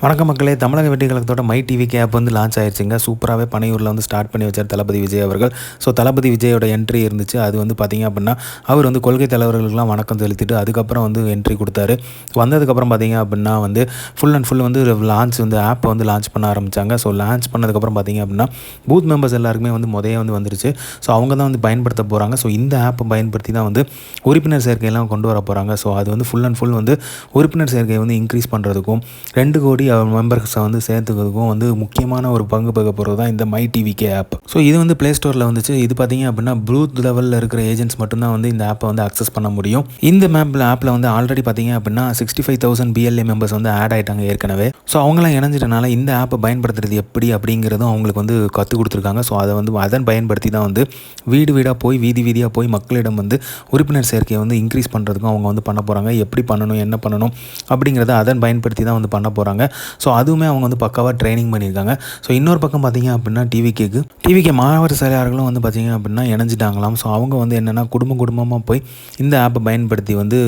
வணக்கம் மக்களே. தமிழக வெற்றி கழகத்தோட மை டிவி ஆப் வந்து லான்ச் ஆயிடுச்சுங்க சூப்பராகவே பனையூரில் வந்து ஸ்டார்ட் பண்ணி வச்சார் தளபதி விஜய் அவர்கள். ஸோ தளபதி விஜயோட என்ட்ரி இருந்துச்சு. அது வந்து பார்த்திங்க அப்படின்னா அவர் வந்து கொள்கை தலைவர்களுக்கெல்லாம் வணக்கம் செலுத்திட்டு அதுக்கப்புறம் வந்து என்ட்ரி கொடுத்தாரு. வந்ததுக்கப்புறம் பார்த்தீங்க அப்படின்னா வந்து ஃபுல் அண்ட் ஃபுல் வந்து லான்ச் வந்து ஆப்பை வந்து லான்ச் பண்ண ஆரம்பித்தாங்க ஸோ லான்ச் பண்ணதுக்கப்புறம் பார்த்திங்க அப்படின்னா பூத் மெம்பர்ஸ் எல்லாருக்குமே வந்து முதைய வந்து வந்துருச்சு. ஸோ அவங்க தான் வந்து பயன்படுத்த போகிறாங்க ஸோ இந்த ஆப்பை பயன்படுத்தி தான் வந்து உறுப்பினர் சேர்க்கையெல்லாம் கொண்டு வர போகிறாங்க ஸோ அது வந்து ஃபுல் அண்ட் ஃபுல் வந்து உறுப்பினர் சேர்க்கையை வந்து இன்க்ரீஸ் பண்ணுறதுக்கும் ரெண்டு கோடி மெம்பர்ஸை வந்து சேர்த்துக்கிறதுக்கும் வந்து முக்கியமான ஒரு பங்கு பெற போகிறது தான் இந்த மை டிவிகே ஆப் ஸோ இது வந்து ப்ளே ஸ்டோரில் வந்துச்சு. இது பார்த்தீங்க அப்படின்னா ப்ளூத் லெவலில் இருக்கிற ஏஜென்ட்ஸ் மட்டும்தான் வந்து இந்த ஆப்பை வந்து அக்சஸ் பண்ண முடியும். இந்த மேப்பில் ஆப்பில் வந்து ஆல்ரெடி பார்த்தீங்க அப்படின்னா sixty five thousand BLA members வந்து ஆட் ஆகிட்டாங்க ஏற்கனவே. ஸோ அவங்களாம் இணைஞ்சிட்டனால இந்த ஆப்பை பயன்படுத்துறது எப்படி அப்படிங்கிறதும் அவங்களுக்கு வந்து கற்றுக் கொடுத்துருக்காங்க. ஸோ அதை வந்து அதன் பயன்படுத்தி தான் வந்து வீடு வீடாக போய் வீதி வீதியாக போய் மக்களிடம் வந்து உறுப்பினர் சேர்க்கையை வந்து இன்க்ரீஸ் பண்ணுறதுக்கும் அவங்க வந்து பண்ண போகிறாங்க எப்படி பண்ணணும் என்ன பண்ணணும் அப்படிங்கிறத அதன் பயன்படுத்தி தான் வந்து பண்ண போகிறாங்க ஸோ அதுவுமே அவங்க வந்து பக்காவாக ட்ரைனிங் பண்ணியிருக்காங்க. ஸோ இன்னொரு பக்கம் பார்த்தீங்க அப்படின்னா டிவிகேக்கு டிவிகே மாணவர் செயலாளர்களும் வந்து பார்த்தீங்க அப்படின்னா இணைஞ்சிட்டாங்களாம். ஸோ அவங்க வந்து என்னென்னா குடும்ப குடும்பமாக போய் இந்த ஆப்பை பயன்படுத்தி வந்து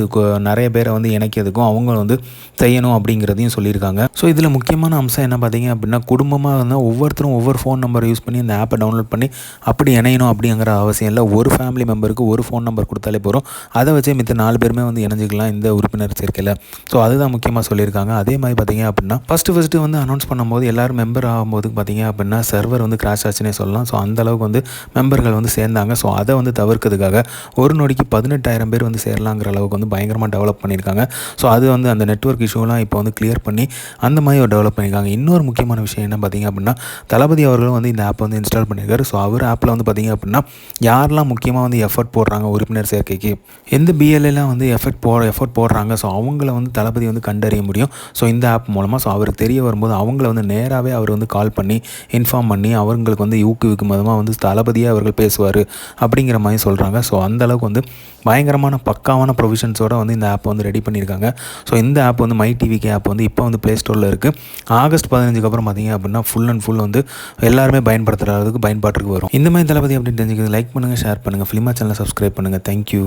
நிறைய பேரை வந்து இணைக்கிறதுக்கும் அவங்க வந்து செய்யணும் அப்படிங்கிறதையும் சொல்லியிருக்காங்க. ஸோ இதில் முக்கியமான அம்சம் என்ன பார்த்தீங்க அப்படின்னா குடும்பமாக இருந்தால் ஒவ்வொருத்தரும் ஒவ்வொரு ஃபோன் நம்பர் யூஸ் பண்ணி இந்த ஆப்பை டவுன்லோட் பண்ணி அப்படி இணையணும் அப்படிங்கிற அவசியம் இல்லை. ஒரு ஃபேமிலி மெம்பருக்கு ஒரு ஃபோன் நம்பர் கொடுத்தாலே போகிறோம் அதை வச்சே மித்த நாலு பேருமே வந்து இணைஞ்சிக்கலாம் இந்த உறுப்பினர் சேர்க்கையில். ஸோ அதுதான் முக்கியமாக சொல்லியிருக்காங்க. அதே மாதிரி பார்த்தீங்க அப்படின்னா ஃபஸ்ட்டு ஃபஸ்ட்டு வந்து அனௌன்ஸ் பண்ணும்போது எல்லோரும் மெம்பர் ஆகும்போது பார்த்தீங்க அப்படின்னா சர்வர் வந்து கிராஷ் ஆச்சுன்னே சொல்லலாம். ஸோ அந்த அளவுக்கு வந்து மெம்பர்கள் வந்து சேர்ந்தாங்க. ஸோ அதை வந்து தவிர்க்கிறதுக்காக ஒரு நொடிக்கு பதினெட்டாயிரம் பேர் வந்து சேரலாங்கிற அளவுக்கு வந்து பயங்கரமாக டெவலப் பண்ணியிருக்காங்க. ஸோ அது வந்து அந்த நெட்வொர்க் இஷ்யூலாம் இப்போ வந்து கிளியர் பண்ணி அந்த மாதிரி ஒரு டெவலப் பண்ணியிருக்காங்க. இன்னொரு முக்கியமான விஷயம் என்ன பார்த்தீங்க அப்படின்னா தளபதி அவர்களும் வந்து இந்த ஆப்பை வந்து இன்ஸ்டால் பண்ணியிருக்காரு. ஸோ அவர் ஆப்பில் வந்து பார்த்தீங்க அப்படின்னா யாரெல்லாம் முக்கியமாக வந்து எஃபர்ட் போடுறாங்க உறுப்பினர் சேர்க்கைக்கு எந்த பிஎல்ஏலாம் வந்து எஃபர்ட் போ எஃபர்ட் போடுறாங்க. ஸோ அவங்கள வந்து தளபதி வந்து கண்டறிய முடியும். ஸோ இந்த ஆப் மூலமாக ஸோ அவருக்கு தெரிய வரும்போது அவங்கள வந்து நேராகவே அவர் வந்து கால் பண்ணி இன்ஃபார்ம் பண்ணி அவங்களுக்கு வந்து ஊக்குவிக்கும் விதமாக வந்து தளபதியாக அவர்கள் பேசுவார் அப்படிங்கிற மாதிரி சொல்கிறாங்க ஸோ அந்த அளவுக்கு வந்து பயங்கரமான பக்காவான ப்ரொவிஷன்ஸோட வந்து இந்த ஆப் வந்து ரெடி பண்ணியிருக்காங்க ஸோ இந்த ஆப் வந்து மை டிவிக்கு ஆப் வந்து இப்போ வந்து ப்ளே ஸ்டோரில் இருக்குது ஆகஸ்ட் பதினஞ்சுக்கு அப்புறம் பார்த்தீங்க அப்படின்னா ஃபுல் அண்ட் ஃபுல் வந்து எல்லாருமே பயன்படுத்துகிற அளவுக்கு பயன்பாட்டுக்கு வரும். இந்த மாதிரி தளபதி அப்படின்னு தெரிஞ்சுக்கிறது லைக் பண்ணுங்கள் ஷேர் பண்ணுங்கள் ஃபிலிமா சேனலை சப்ஸ்கிரைப் பண்ணுங்கள் தேங்க்யூ